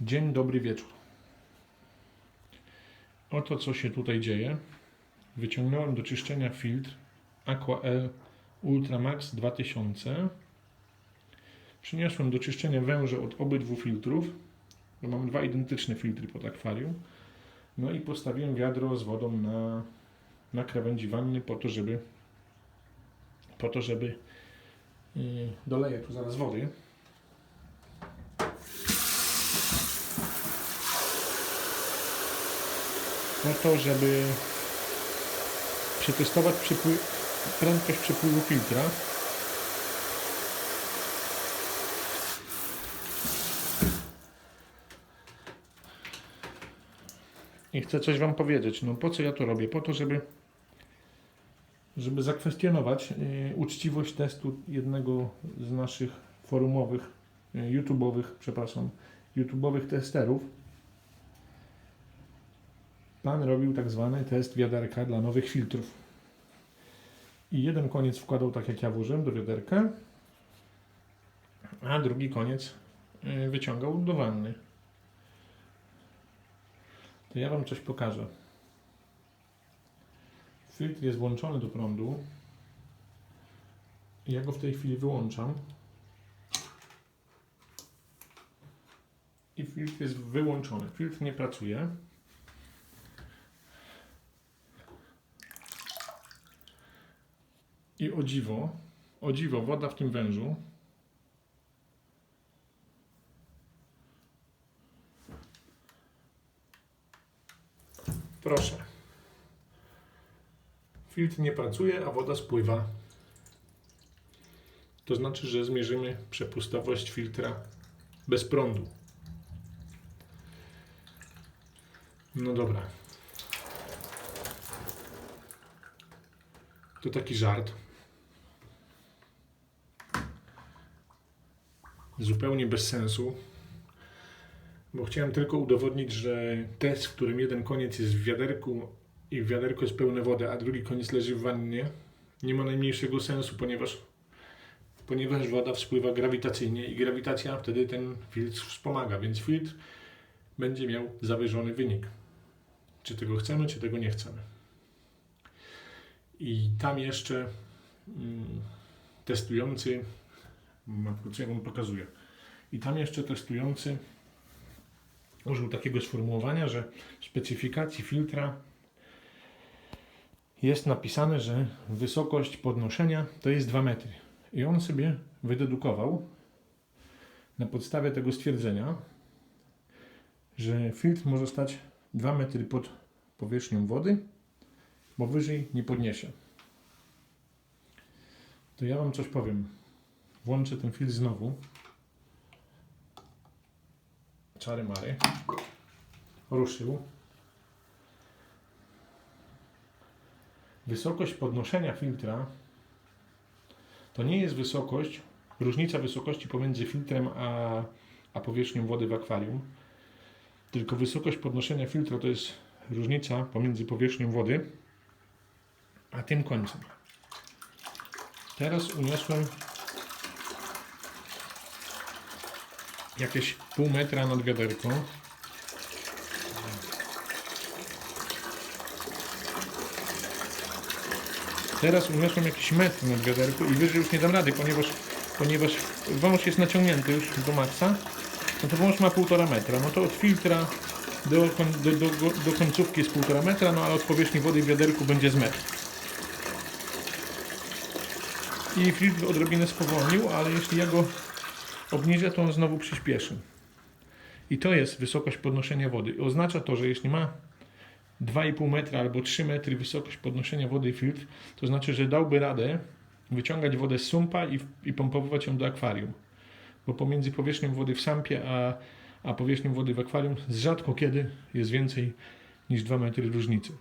Dzień dobry wieczór. Oto co się tutaj dzieje. Wyciągnąłem do czyszczenia filtr Aqua L Ultramax 2000. Przyniosłem do czyszczenia węże od obydwu filtrów. Bo mam dwa identyczne filtry pod akwarium. No i postawiłem wiadro z wodą na, na krawędzi wanny po to, żeby po to, żeby yy, doleję tu zaraz wody. Po to, żeby przetestować prędkość przepływu filtra. I chcę coś Wam powiedzieć. No po co ja to robię? Po to, żeby, żeby zakwestionować y, uczciwość testu jednego z naszych forumowych, y, YouTube'owych, przepraszam, YouTube'owych testerów. Pan robił tak zwany test wiaderka dla nowych filtrów. I jeden koniec wkładał tak jak ja włożyłem do wiaderka, a drugi koniec y, wyciągał do wanny. To ja Wam coś pokażę. Filtr jest włączony do prądu. Ja go w tej chwili wyłączam. I filtr jest wyłączony. Filtr nie pracuje. I o dziwo, o dziwo, woda w tym wężu Proszę. Filtr nie pracuje, a woda spływa. To znaczy, że zmierzymy przepustowość filtra bez prądu. No dobra. To taki żart. Zupełnie bez sensu. Bo chciałem tylko udowodnić, że test, w którym jeden koniec jest w wiaderku i w wiaderku jest pełne wody, a drugi koniec leży w wannie, nie ma najmniejszego sensu, ponieważ, ponieważ woda wpływa grawitacyjnie i grawitacja wtedy ten filtr wspomaga, więc filtr będzie miał zawyżony wynik. Czy tego chcemy, czy tego nie chcemy. I tam jeszcze mm, testujący, matko, co ja wam pokazuję, i tam jeszcze testujący użył takiego sformułowania, że w specyfikacji filtra jest napisane, że wysokość podnoszenia to jest 2 metry. I on sobie wydedukował na podstawie tego stwierdzenia, że filtr może stać 2 metry pod powierzchnią wody, bo wyżej nie podniesie. To ja Wam coś powiem. Włączę ten filtr znowu. Czary mary. Ruszył. Wysokość podnoszenia filtra to nie jest wysokość, różnica wysokości pomiędzy filtrem a, a powierzchnią wody w akwarium, tylko wysokość podnoszenia filtra to jest różnica pomiędzy powierzchnią wody a tym końcem. Teraz uniosłem jakieś pół metra nad wiaderką. Teraz uniosłem jakiś metr nad wiaderku i wyżej już nie dam rady, ponieważ, ponieważ wąż jest naciągnięty już do maksa. No to wąż ma półtora metra. No to od filtra do, do, do, do końcówki jest półtora metra, no ale od powierzchni wody w wiaderku będzie z metr. I filtr odrobinę spowolnił, ale jeśli ja go obniżę, to on znowu przyspieszy. I to jest wysokość podnoszenia wody. Oznacza to, że jeśli ma 2,5 metra albo 3 metry wysokość podnoszenia wody filtr, to znaczy, że dałby radę wyciągać wodę z sumpa i, i pompować ją do akwarium. Bo pomiędzy powierzchnią wody w sampie a, a powierzchnią wody w akwarium rzadko kiedy jest więcej niż 2 metry różnicy.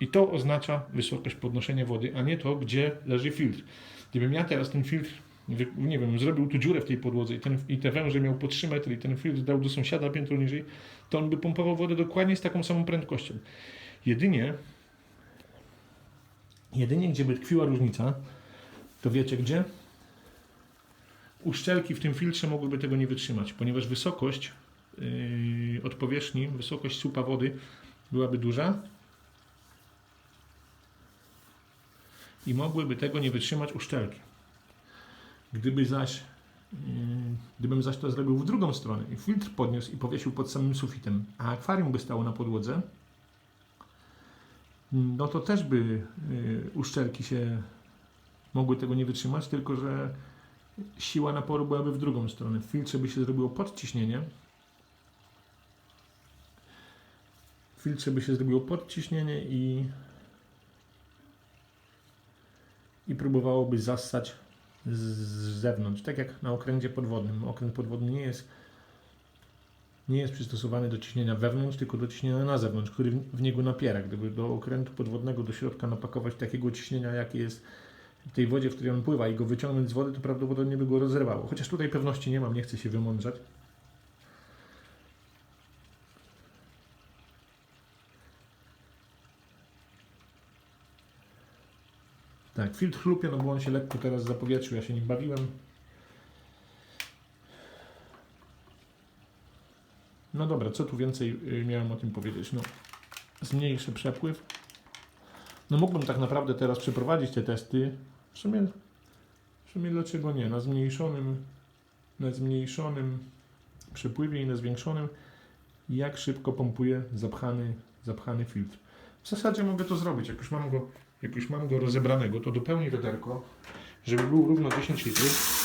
I to oznacza wysokość podnoszenia wody, a nie to, gdzie leży filtr. Gdybym ja teraz ten filtr, nie wiem, zrobił tu dziurę w tej podłodze i, ten, i te węże miał po 3 metry i ten filtr dał do sąsiada piętro niżej, to on by pompował wodę dokładnie z taką samą prędkością. Jedynie, jedynie gdzie by tkwiła różnica, to wiecie gdzie? Uszczelki w tym filtrze mogłyby tego nie wytrzymać, ponieważ wysokość yy, od powierzchni, wysokość słupa wody byłaby duża i mogłyby tego nie wytrzymać uszczelki. Gdyby zaś, yy, gdybym zaś to zrobił w drugą stronę i filtr podniósł i powiesił pod samym sufitem, a akwarium by stało na podłodze, no to też by yy, uszczelki się mogły tego nie wytrzymać, tylko że siła naporu byłaby w drugą stronę. W filtrze by się zrobiło podciśnienie. W filtrze by się zrobiło podciśnienie i i próbowałoby zassać z zewnątrz, tak jak na okręcie podwodnym. Okręt podwodny nie jest nie jest przystosowany do ciśnienia wewnątrz, tylko do ciśnienia na zewnątrz, który w- niego napiera. Gdyby do okrętu podwodnego do środka napakować takiego ciśnienia, jakie jest w tej wodzie, w której on pływa i go wyciągnąć z wody, to prawdopodobnie by go rozerwało. Chociaż tutaj pewności nie mam, nie chcę się wymądrzać. Tak, filtr chlupie, no bo on się lekko teraz zapowietrzył, ja się nim bawiłem. No dobra, co tu więcej y, miałem o tym powiedzieć? No, zmniejszy przepływ. No mógłbym tak naprawdę teraz przeprowadzić te testy. W sumie, w sumie dlaczego nie? Na zmniejszonym, na zmniejszonym przepływie i na zwiększonym, jak szybko pompuje zapchany, zapchany filtr. W zasadzie mogę to zrobić. Jak już mam go, jak już mam go rozebranego, to dopełnię wiaderko, żeby był równo 10 litrów.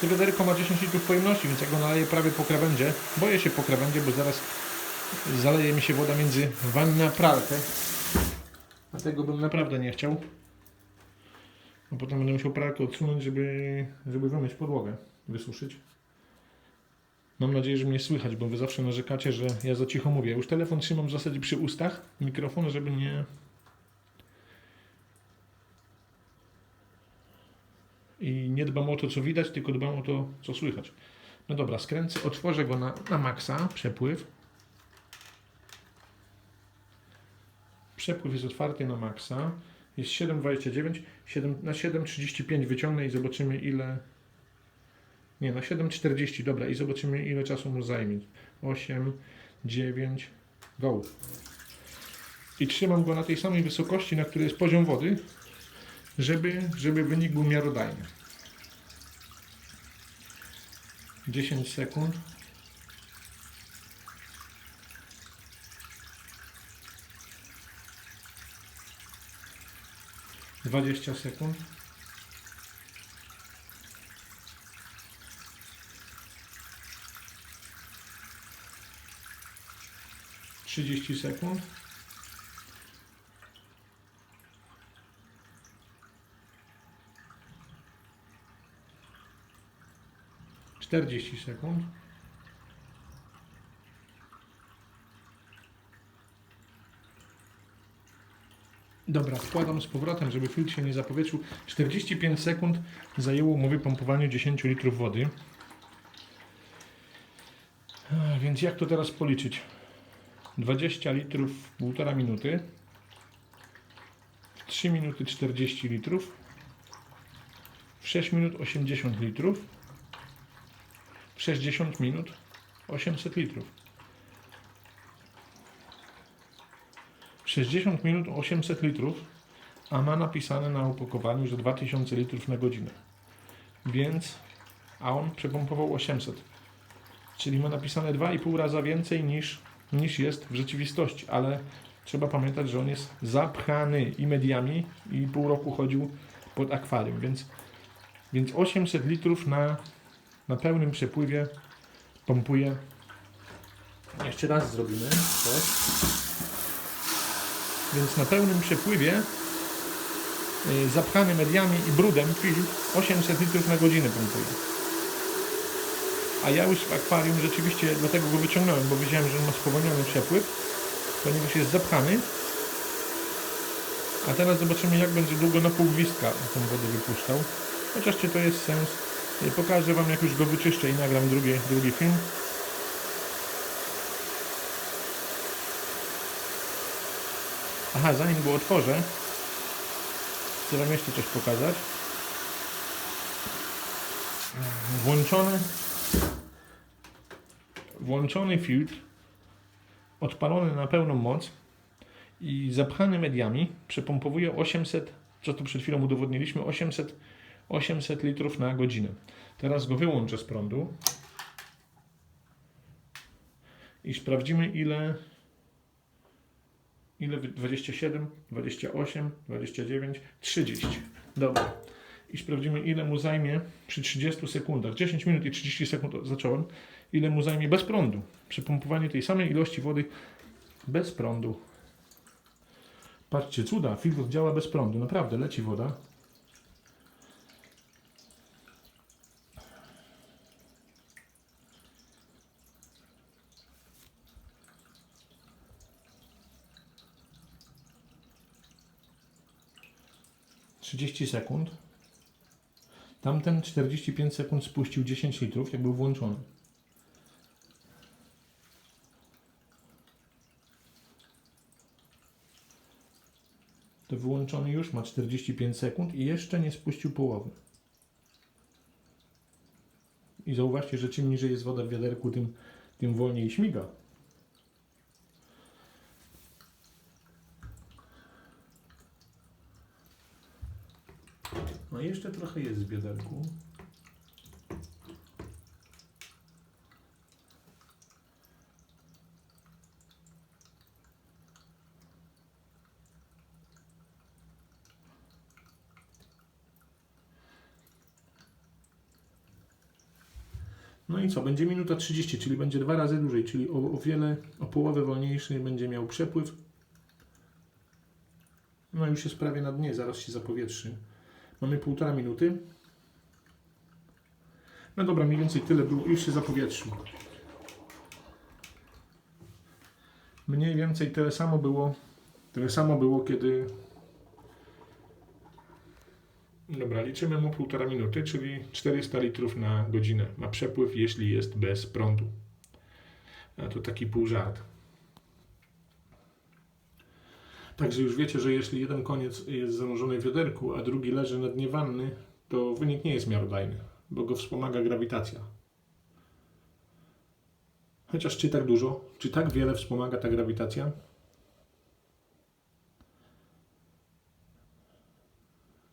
To wiaderko ma 10 litrów pojemności, więc jak go naleję prawie po krawędzie, boję się po krawędzie, bo zaraz zaleje mi się woda między wannę a pralkę. A tego bym naprawdę nie chciał. A potem będę musiał pralkę odsunąć, żeby, żeby wymyć podłogę, wysuszyć. Mam nadzieję, że mnie słychać, bo wy zawsze narzekacie, że ja za cicho mówię. Już telefon trzymam w zasadzie przy ustach, mikrofon, żeby nie... I nie dbam o to, co widać, tylko dbam o to, co słychać. No dobra, skręcę, otworzę go na, na maksa, przepływ. Przepływ jest otwarty na maksa. Jest 7,29. 7, na 7,35 wyciągnę i zobaczymy ile... Nie, na 7,40, dobra, i zobaczymy ile czasu mu zajmie. 8, 9, go. I trzymam go na tej samej wysokości, na której jest poziom wody, żeby, żeby wynik był miarodajny. 10 sekund. Dwadzieścia sekund. Trzydzieści sekund. Czterdzieści sekund. Dobra, wkładam z powrotem, żeby filtr się nie zapowietrzył. 45 sekund zajęło mu wypompowaniu 10 litrów wody. Więc jak to teraz policzyć? 20 litrów w 1,5 minuty. W 3 minuty 40 litrów. W 6 minut 80 litrów. W 60 minut 800 litrów. W 60 minut 800 litrów, a ma napisane na opakowaniu, że 2000 litrów na godzinę. Więc, a on przepompował 800. Czyli ma napisane 2,5 raza więcej niż, niż jest w rzeczywistości, ale trzeba pamiętać, że on jest zapchany i mediami i pół roku chodził pod akwarium, więc, więc 800 litrów na, na pełnym przepływie pompuje. Jeszcze raz zrobimy. Tak. Więc na pełnym przepływie y, zapchany mediami i brudem film 800 litrów na godzinę pompuje. A ja już w akwarium rzeczywiście dlatego go wyciągnąłem, bo wiedziałem, że on ma spowolniony przepływ, ponieważ jest zapchany. A teraz zobaczymy jak będzie długo na pół gwizdka tą wodę wypuszczał. Chociaż czy to jest sens. Pokażę Wam jak już go wyczyszczę i nagram drugi, drugi film. Aha, zanim go otworzę, Chcę Wam jeszcze coś pokazać. Włączony włączony filtr odpalony na pełną moc i zapchany mediami przepompowuje 800, co tu przed chwilą udowodniliśmy, 800, 800 litrów na godzinę. Teraz go wyłączę z prądu i sprawdzimy ile ile wy- 27, 28, 29, 30. Dobra. I sprawdzimy ile mu zajmie przy 30 sekundach. 10 minut i 30 sekund zacząłem. Ile mu zajmie bez prądu. Przepompowanie tej samej ilości wody bez prądu. Patrzcie, cuda, filtr działa bez prądu. Naprawdę, leci woda. Trzydzieści sekund. Tamten 45 sekund spuścił 10 litrów, jak był włączony. To wyłączony już ma 45 sekund i jeszcze nie spuścił połowy. I zauważcie, że czym niżej jest woda w wiaderku, tym, tym wolniej śmiga. No i jeszcze trochę jest w wiaderku. No i co? Będzie minuta 30, czyli będzie dwa razy dłużej, czyli o, o wiele, o połowę wolniejszy będzie miał przepływ. No już jest prawie na dnie, zaraz się zapowietrzy. Mamy półtora minuty. No dobra, mniej więcej tyle było, już się zapowietrzył. Mniej więcej tyle samo było, tyle samo było, kiedy... Dobra, liczymy mu półtora minuty, czyli 400 litrów na godzinę ma przepływ, jeśli jest bez prądu. A to taki pół żart. Także już wiecie, że jeśli jeden koniec jest zanurzony w wiaderku, a drugi leży na dnie wanny, to wynik nie jest miarodajny, bo go wspomaga grawitacja. Chociaż czy tak dużo, czy tak wiele wspomaga ta grawitacja?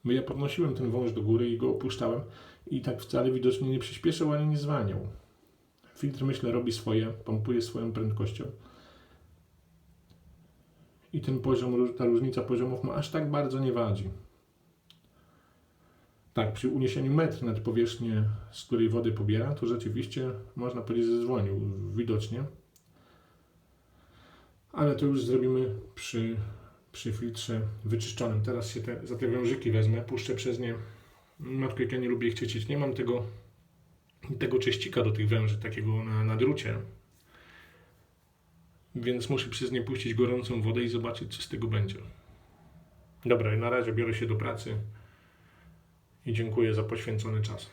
Bo ja podnosiłem ten wąż do góry i go opuszczałem i tak wcale widocznie nie przyspieszył ani nie zwalniał. Filtr, myślę, robi swoje, pompuje swoją prędkością. I ten poziom, ta różnica poziomów mu aż tak bardzo nie wadzi. Tak, przy uniesieniu metr nad powierzchnię, z której wody pobiera, to rzeczywiście można powiedzieć, że zwolnił widocznie. Ale to już zrobimy przy, przy filtrze wyczyszczonym. Teraz się te, za te wężyki wezmę, puszczę przez nie. Matko, jak ja nie lubię ich czyścić. Nie mam tego, tego czyścika do tych węży, takiego na, na drucie. Więc muszę przez nie puścić gorącą wodę i zobaczyć, co z tego będzie. Dobra, na razie biorę się do pracy i dziękuję za poświęcony czas.